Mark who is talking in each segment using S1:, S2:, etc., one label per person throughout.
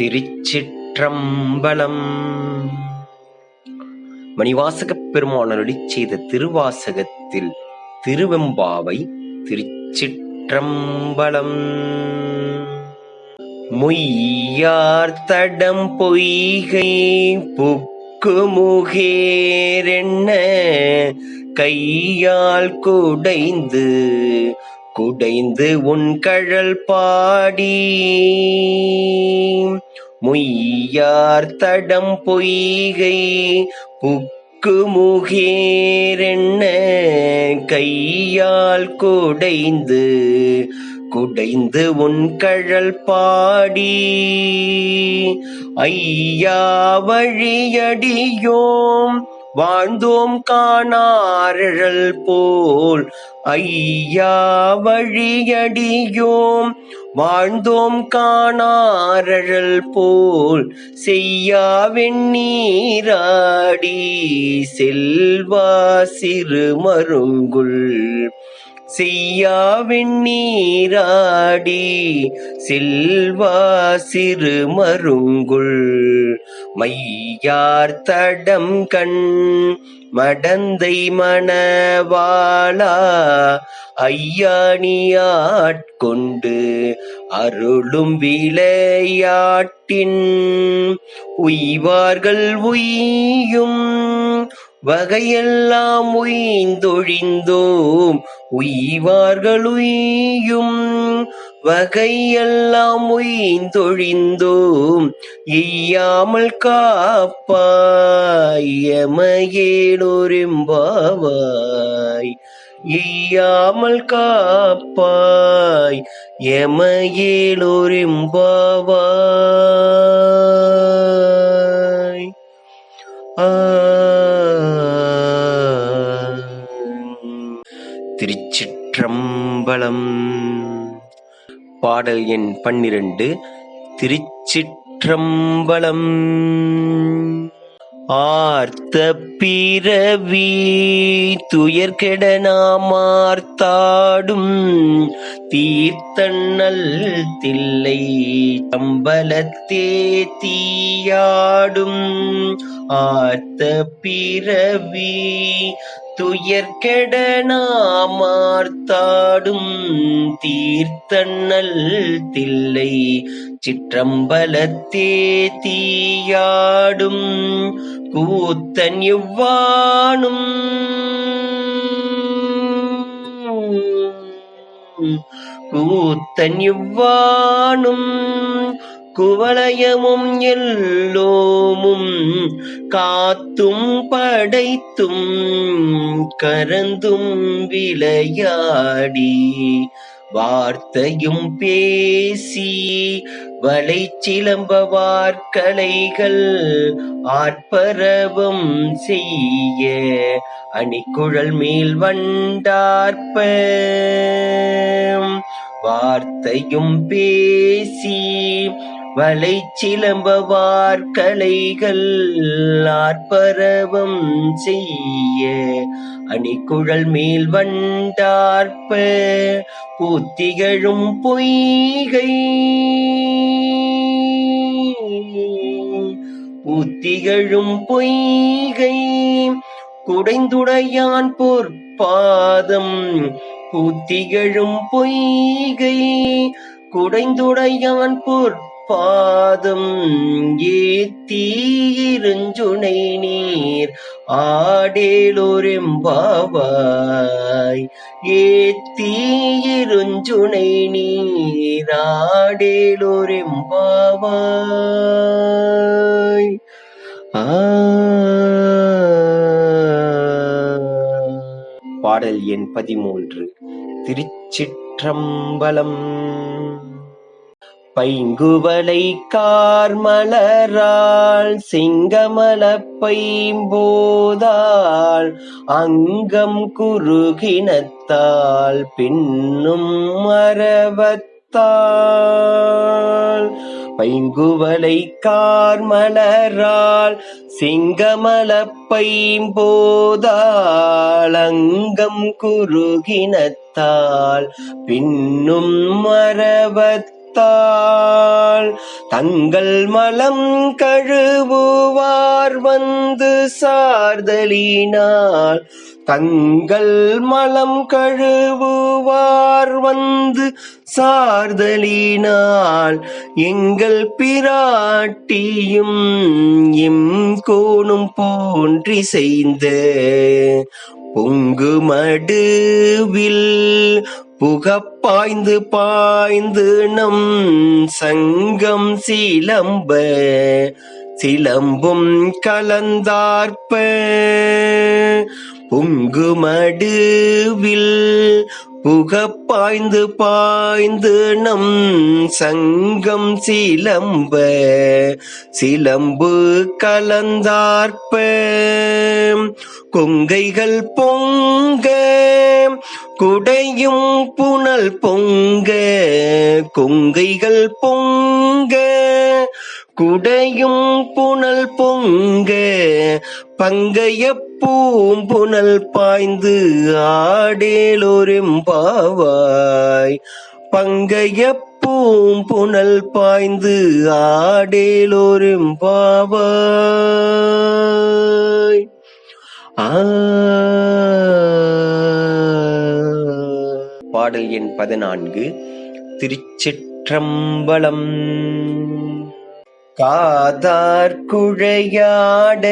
S1: திருச்சிற்றம்பலம். மணிவாசகப் பெருமானருளி செய்த திருவாசகத்தில் திருவெம்பாவை திருச்சிற்றம்பலம். மொய்யார் தடம் பொய்கை புக்குமுகேரென்ன கையால் குடைந்து குடைந்து உன் கழல் பாடி. மொய்யார் தடம் பொய்கை புக்கு முகேரென்ன கையால் குடைந்து குடைந்து உன் கழல் பாடி. ஐயா வழியடியோம் வாழ்ந்தோம் காணாரழல் போல். ஐயா வழியடியோம். வாழ்ந்தோம் காணாரழல் போல். செய்யா வெண்ணீராடி செல்வா சிறு மருங்குள் செய்யா வெண்ணீராடி செல்வா சிறு மருங்குள் மையார் தடம் கண் மடந்தை மணவாளா ஐயாணியாட்கொண்டு அருளும் விளையாட்டின் உய்வார்கள் உய்யும் வகையெல்லாம் உய்ந்தொழிந்தோம் உய்வார்களுயும் வகையெல்லாம் உய்ந்தொழிந்தோம் எய்யாமல் காப்பாயமகேலோரெம்பாவாய் எய்யாமல் காப்பாய் எமகேலோரெம்பாவாய் ஆ. திருச்சிற்றம்பலம். பாடல் எண் பன்னிரண்டு திருச்சிற்றம்பலம். ஆர்த்த பிறவி துயர்கெட நாமார்த்தாடும் தீர்த்தண்ணல் தில்லை தம்பலத்தே தீயாடும். ஆர்த்த பிறவி துயர்கெட நாமார்த்தாடும் தீர்த்தண்ணல் தில்லை சிற்றம்பலத்தே தீயாடும் கூத்தன் எவ்வானும். கூத்தன் எவ்வானும். குவலயமும் எல்லோமும் காத்தும் படைத்தும் கரந்தும் விளையாடி வார்த்தையும் பேசி வலை சிலம்ப வார்கலைகள் ஆர்ப்பரவம் செய்ய அணிக்குழல் மேல் வண்டார்ப்ப வார்த்தையும் பேசி வலை சிலம்பவார் கலைகள் ஆர்ப்பரவம் செய்ய. அணிக்குழல் மேல் வண்டார்ப்ப பூத்திகழும் பொய்கை. பூத்திகழும் பொய்கை குடைந்துடையான் பொற்பாதம். பூத்திகழும் பொய்கை குடைந்துடையான் பொற் பாதம் ஏத்தீருஞ்சுனை நீர். ஆடேலோரெம்பாவாய் ஏத்தீருஞ்சுனை நீர். ஆடேலோரெம்பாவாய். பாடல் எண் பதிமூன்று. திருச்சிற்றம்பலம் பைங்குவலை கார்மலரால் சிங்கமல பைம்போதால் அங்கம் குறுகினத்தால் பின்னும் மரவத்தால். பைங்குவலை கார்மலரால் சிங்கமல பைம்போதால் அங்கம் குறுகினத்தால் பின்னும் மரவத்தால் மலத்தால் தங்கள் மலம் கழுவுவார் வந்து சார்தலினால். தங்கள் மலம் கழுவுவார் வந்து சார்தலினால். எங்கள் பிராட்டியும் எம் கோணும் போன்றி செய்து பொங்கு மடுவில் புகப்பாய்ந்து பாய்ந்து நம் சங்கம் சிலம்ப சிலம்பும் கலந்தார்ப்ப. பொங்குமடுவில் புகப்பாய்ந்து பாய்ந்து நம் சங்கம் சிலம்ப சிலம்பு கலந்தார்ப்ப. கொங்கைகள் பொங்க குடையும் புனல் பொங்க கொங்கைகள் பொங்க குடையும் புனல் பொங்க பங்கைய பூம்புனல் பாய்ந்து ஆடேலோரெம்பாவாய். பங்கைய பூம்புனல் பாய்ந்து ஆடேலோரெம்பாவாய். ஆ. பாடல் எண் பதினான்கு திருச்சிற்றம்பலம். காதார் குழையாட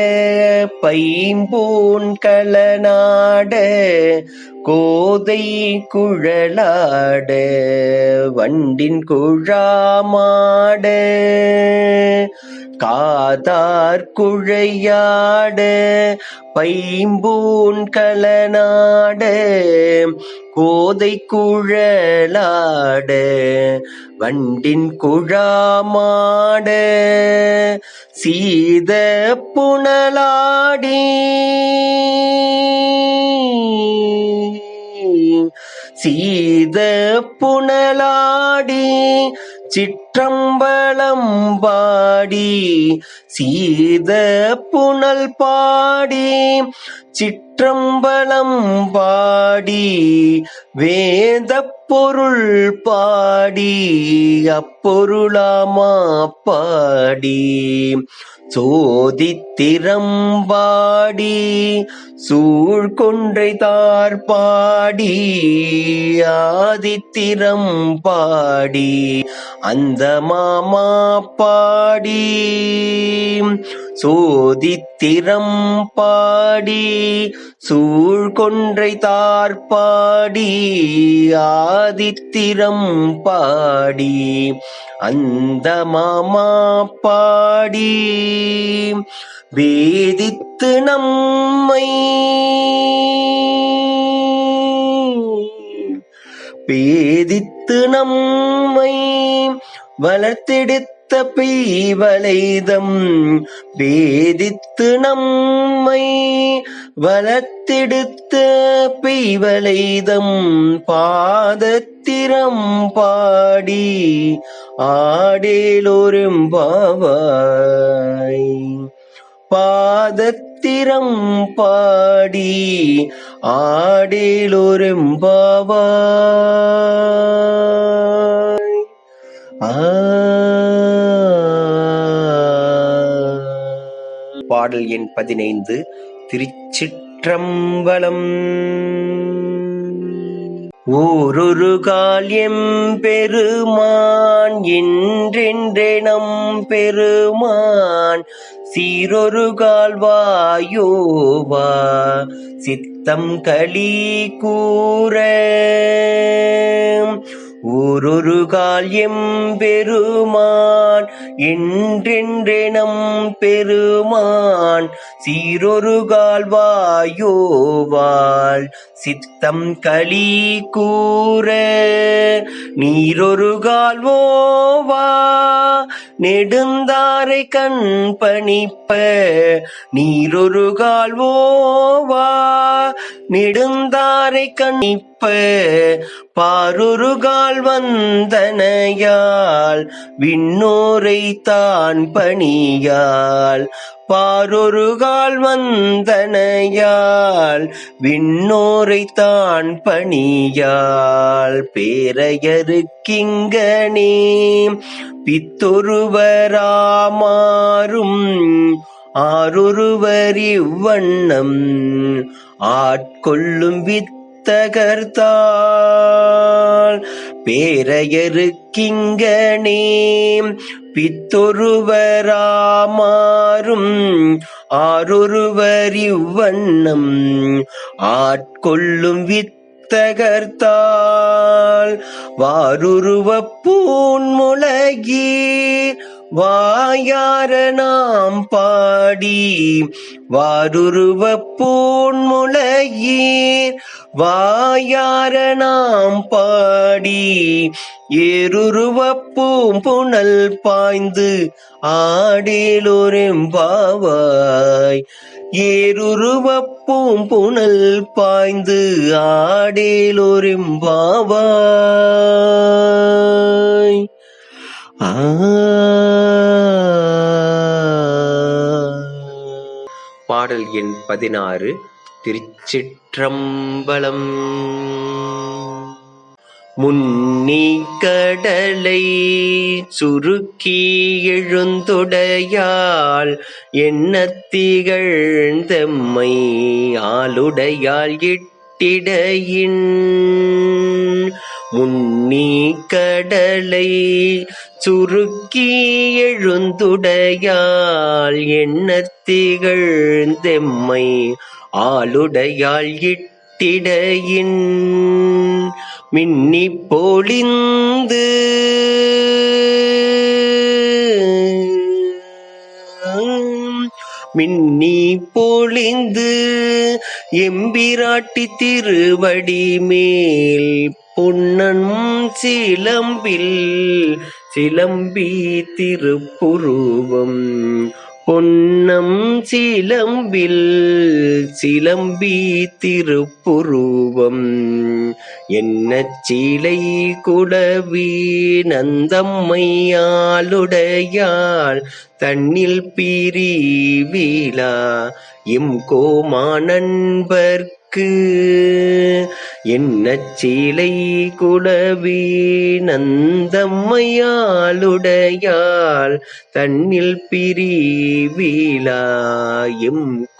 S1: பைம்பூன் கலநாட கோதை குழலாட வண்டின் குழாமாட. காதார் குழையாட பைம்பூன் கலநாட கோதை குழலாட வண்டின் குழாமாட சீத புனலாடி. சீத புனலாடி சிற்றம்பலம் பாடி. சீத புனல் பாடி சிற்றம்பலம் பாடி. வேத அப்பொருள் பாடி அப்பொருளாமா பாடி. சோதித்திரம்பாடி சூழ்கொன்றை தார்பாடி ஆதித்திரம் பாடி அந்த மாமா பாடி. சோதித்திரம் பாடி சூழ்கொன்றை தார்பாடி ஆதித்திரம் பாடி அந்த மாமா பாடி. வேதித்து நம்மை பேதித்து நம்மை வளர்த்தெடுத்து பெய்வளைதம் பேதித்து நம்மை வளர்த்தெடுத்த பெய்வளைதம் பாதத்திரம் பாடி ஆடேலோரும் பாவாய். பாதத்திரம் பாடி ஆடேலோரும் பாவாய். ஆ பாடல் எண் பதினைந்து திருச்சிற்றம்பலம் ஓரொரு கால் எம்பெருமான் என்றென்றெனம் பெருமான். சீரொரு கால்வாயோவா சித்தம் களி கூற. ஊரொரு கால் எம்பெருமான் என்றென்றெனம் பெருமான். சீரொரு கால்வாயோவாள் சித்தம் களி கூற நீரொரு கால்வோவா நெடுந்தாரை கண் பணிப்ப நீரொரு கால்வோவா நெடுந்தாரை கணிப்ப பாருருகால் வந்தனையால் விண்ணோரை தான் பணியால் பாரொருகால் வந்தனையால் விண்ணோரை தான் பணியால் பேரையருக்கிங்கனே பித்தொருவராமாறும் ஆரொருவர் இவ்வண்ணம் ஆட்கொள்ளும் வித் தகர்த்தாள் பேரையருக்கிங்கனே பித்தொருவராமாறும் ஆரொருவர் இவ்வண்ணம் ஆட்கொள்ளும் வித்தகர்த்தால் வாருருவ பூன்முளகீர் வாயார நாம் பாடி வாருருவ பூன்முளையீர் வாயார நாம் பாடி ஏருருவ பூம்புணல் பாய்ந்து ஆடேலோரெம்பாவாய். ஏருருவ பூம்புணல் பாய்ந்து ஆடேலோரெம்பாவாய். ஆ பாடல் எண் பதினாறு திருச்சிற்றம்பலம். முன்னி கடலை சுருக்கி எழுந்துடையாள் எண்ணத்திகழ்ந்தம்மை ஆளுடையாள் இட்டிடையின் முன்னீ கடலை சுருக்கி எழுந்துடையாள் எண்ணத்திகழ்ந்தெம்மை ஆளுடையாள் இட்டிடையின் மின்னி பொழிந்து. மின்னி பொழிந்து எம்பிராட்டி திருவடி மேல் பொன்னன் சிலம்பில் சிலம்பி திருப்புருவம். பொன்னம் சிலம்பில் சிலம்பி திருப்புருவம். என்ன சீலை குடவி நந்தம்மையாளுடையாள் தன்னில் பிரிவிழா இம் கோமா நண்பர்க்கு என்ன சீலை குடவி நந்தம்மையாளுடையாள்? தன்னில் பிரிவிழா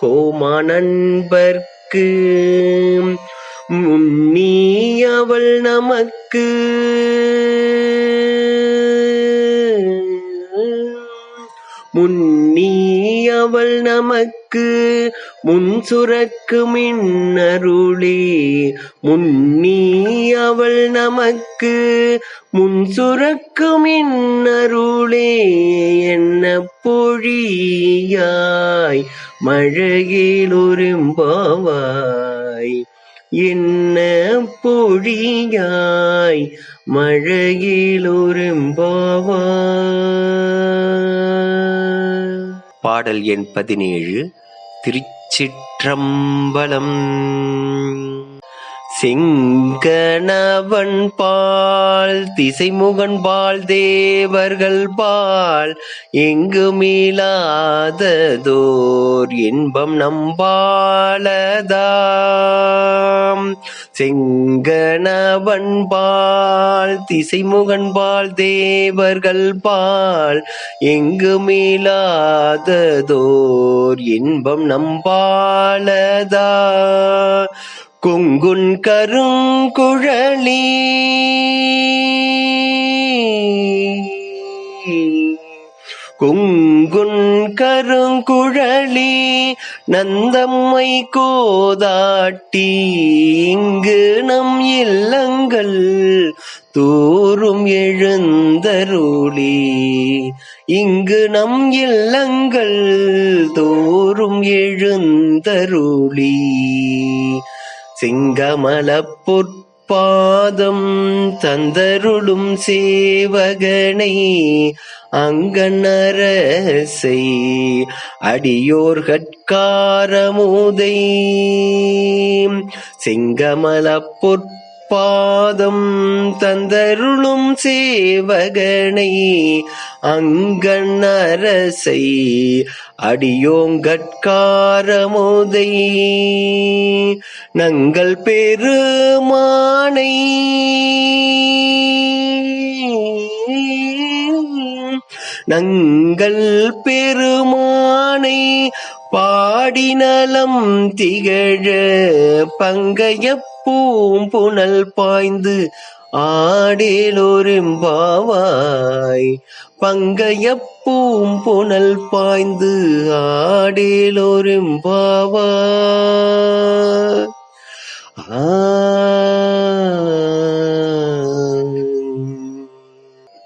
S1: கோமா நண்பர்க்கு முன்னி அவள் நமக்கு. முன்னி அவள் நமக்கு முன் சுரக்கு மின்னருளே முன்னீ அவள் நமக்கு முன் சுரக்கு மின்னருளே என்ன பொழியாய்? மழையில் உரும்பாவாய். என்ன பொழியாய்? மழையில் உரும்பாவாய். பாடல் எண் பதினேழு திருச்சிற்றம்பலம். செங்கணவன் பால் திசைமுகன் பால் தேவர்கள் பால் எங்குமிலாததோர் இன்பம் நம்பாலதாம். செங்கணவன் பால் திசைமுகன் பால் தேவர்கள் பால் எங்கு மீளாததோர் இன்பம் நம்பாலதா. கொங்குன் கருங்குழலி கொங்குன் கருங்குழலி நந்தம்மை கோதாட்டி இங்கு நம் இல்லங்கள் தோறும் எழுந்தருளி. இங்கு நம் இல்லங்கள் தோறும் எழுந்தருளி. சிங்கமல பொற்பாதம் தந்தருளும் சேவகனை அங்கனரசை அடியோர் கட்காரமுதை. சிங்கமல பொற் பாதம் தந்தருளும் சேவகனை அங்கண் அரசை அடியோங்கட்காரமுதை. நங்கள் பெருமானை நங்கள் பெருமானை பாடினலம் திகழ பங்கைய பூம்புணல் பாய்ந்து ஆடேலோரெம்பாவாய் பங்கைய பூம்புணல் பாய்ந்து ஆடேலோரெம்பாவாய் ஆ.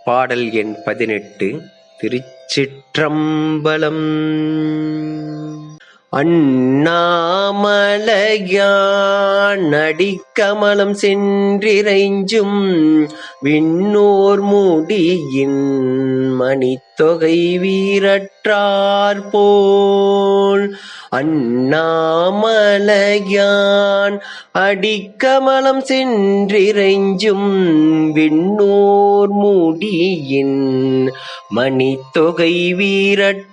S1: பாடல் எண் பதினெட்டு திருச்சிற்றம்பலம். அண்ணாமலையான் அடிக்கமலம் சென்றிரைஞ்சும் விண்ணோர் மூடியின் மணித்தொகை வீரற்றார் போல். அண்ணாமலையான் அடிக்கமலம் சென்றிரைஞ்சும் விண்ணோர் மூடியின் மணித்தொகை வீரற்றார்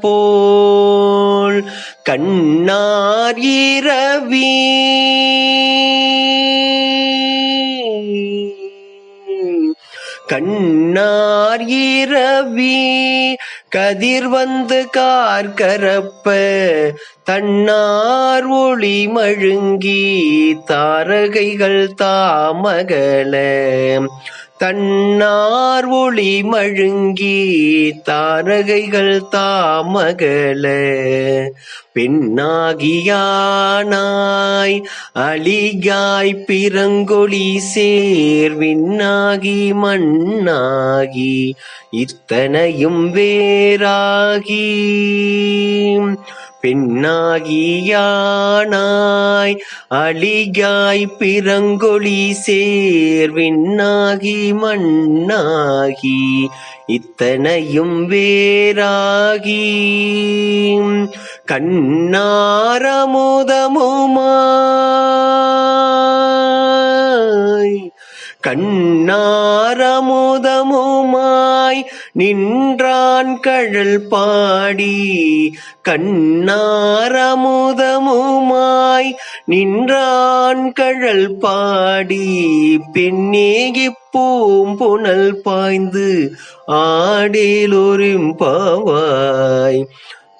S1: போல் கண்ணார் இரவி. கண்ணார் இரவி கதிர் வந்து கார்கரப்ப தன்னார் ஒளி மழுங்கி தாரகைகள் தாமகல தன்னார் ஒளி மழுங்கி தாரகைகள் தாமகல பெண்ணாகியானாய் அலிகாய் பிறங்கொழி சேர்விண்ணாகி மண்ணாகி இத்தனையும் வேறாகி. பெண்ணாகியானாய் அழியாய் பிறங்கொழி சேர்விண்ணாகி மண்ணாகி இத்தனையும் வேறாகி. கண்ணாரமுதமுமாய் கண்ணாரமுதமுமாய் நின்றான் கழல் பாடி கண்ணாரமுதமுமாய் நின்றான் கழல் பாடி பெண்ணேகி பூம்புணல் பாய்ந்து ஆடேலொரும்பாவாய்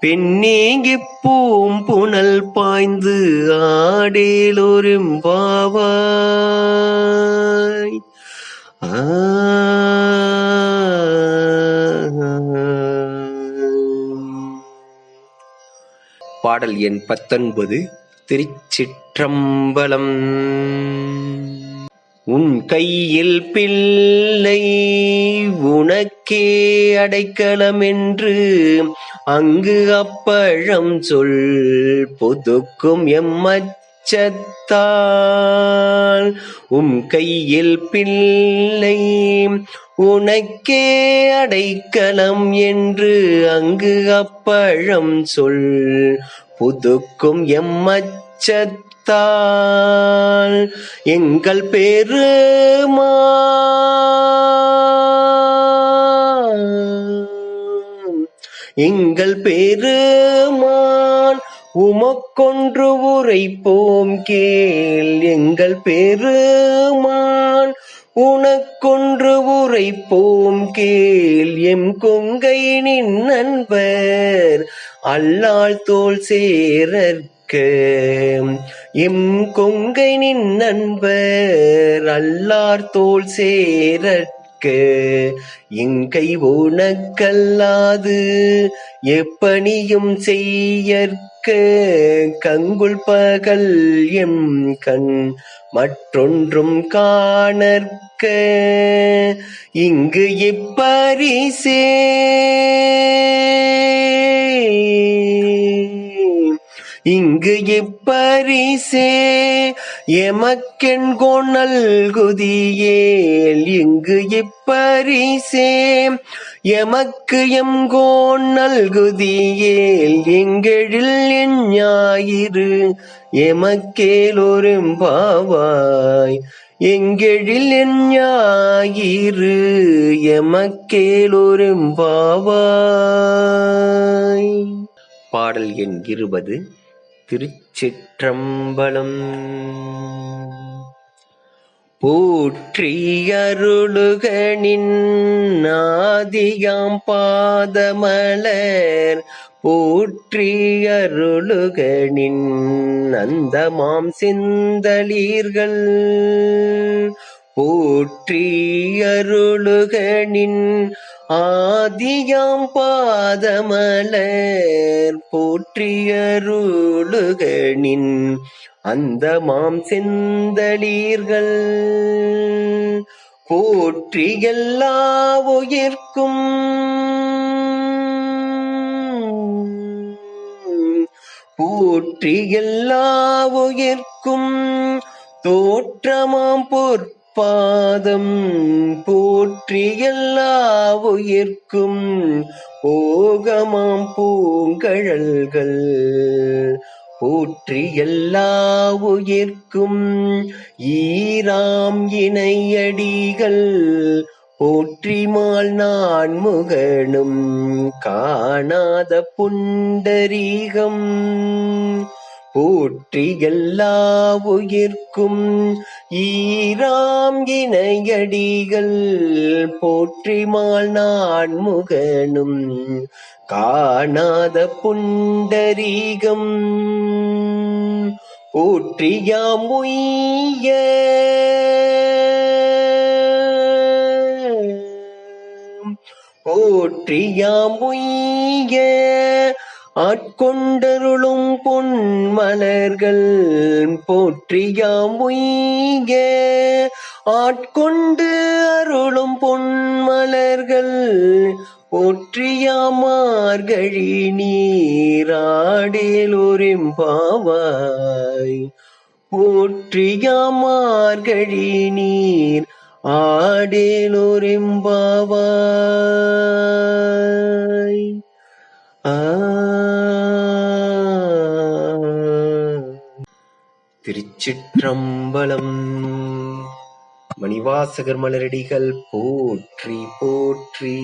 S1: பெண்ணேங்கி பூம்புணல் பாய்ந்து ஆடேலொரும்பாவாய் ஆ. பாடல் எண் பத்தொன்பது திருச்சிற்றம்பலம். உன் கையில் பிள்ளை உனக்கே அடைக்கலம் என்று அங்கு அப்பழம் சொல் பொதுக்கும் எம்மச்சத்தால் உம் கையில் பிள்ளை உனக்கே அடைக்கலம் என்று அங்கு அப்பழம் சொல். புதுக்கும் எம்மச்சத்தால் எங்கள் பெருமா எங்கள் பெருமான் உமக்கொன்று உரைப்போம் கேள். எங்கள் பெருமான் உனக்கொன்று உரைப்போம் கேள். எம் கொங்கை நின் நண்பர் அல்லால் தோல் சேரற்க எம் கொங்கை நின் நண்பர் அல்லார் தோல் சேரற்க எங்கை உனக்கல்லாது எப்பணியும் செய்யற்க கங்குள் பகல் எம் கண் மற்றொன்றும் காணற்க. இங்கு இப்பரிசே. இங்கு இப்பரிசே. எமக்கெண்கோ நல்குதியேல் இங்கு இப்பரிசே. எமக்கு எம்கோன் நல்குதியேல் எங்கெழில் என் ஞாயிறு. எமக்கேலொரும் பாவாய் எங்கெழில் என் ஞாயிறு. எமக்கேலொரும் பாவாய் பாடல் எண் இருபது சிற்றம்பலம். போற்றியருளுகனின் ஆதியாம் பாதமலர். போற்றியருளுகனின் அந்தமாம் சிந்தளீர்கள் போற்றியருளுகனின் ஆதியாம் பாதமலர் போற்றியருளுகனின் அந்த மாம் செந்தளீர்கள். போற்றி எல்லா உயிர்க்கும் போற்றி எல்லா உயிர்க்கும் தோற்றமாம் பொற் பாதம் போற்றி எல்லா உயிர்க்கும் ஓகமாம் பூங்கழல்கள். போற்றி எல்லா உயிர்க்கும் ஈராம் இணையடிகள். போற்றிமால் நான் முகனும் காணாத புண்டரீகம். போற்றி எல்லா உயிர்க்கும் ஈராம் இணையடிகள் போற்றிமால் நான் முகனும் காணாத புண்டரீகம். போற்றியாம் உய்ய. போற்றியாம் உய்ய. ஆட்கொண்டருளும் பொன்மலர்கள் போற்றியாம் உய்க ஆட்கொண்டு அருளும் பொன்மலர்கள் போற்றியாமார்கழி நீராடேலோரிம் பாவாய் போற்றியாமார்கழி நீர் ஆடேலோரெம்பாவாய் உரிம்பாவாய் திருச்சிற்றம்பலம். மணிவாசகர் மலரடிகள் போற்றி போற்றி.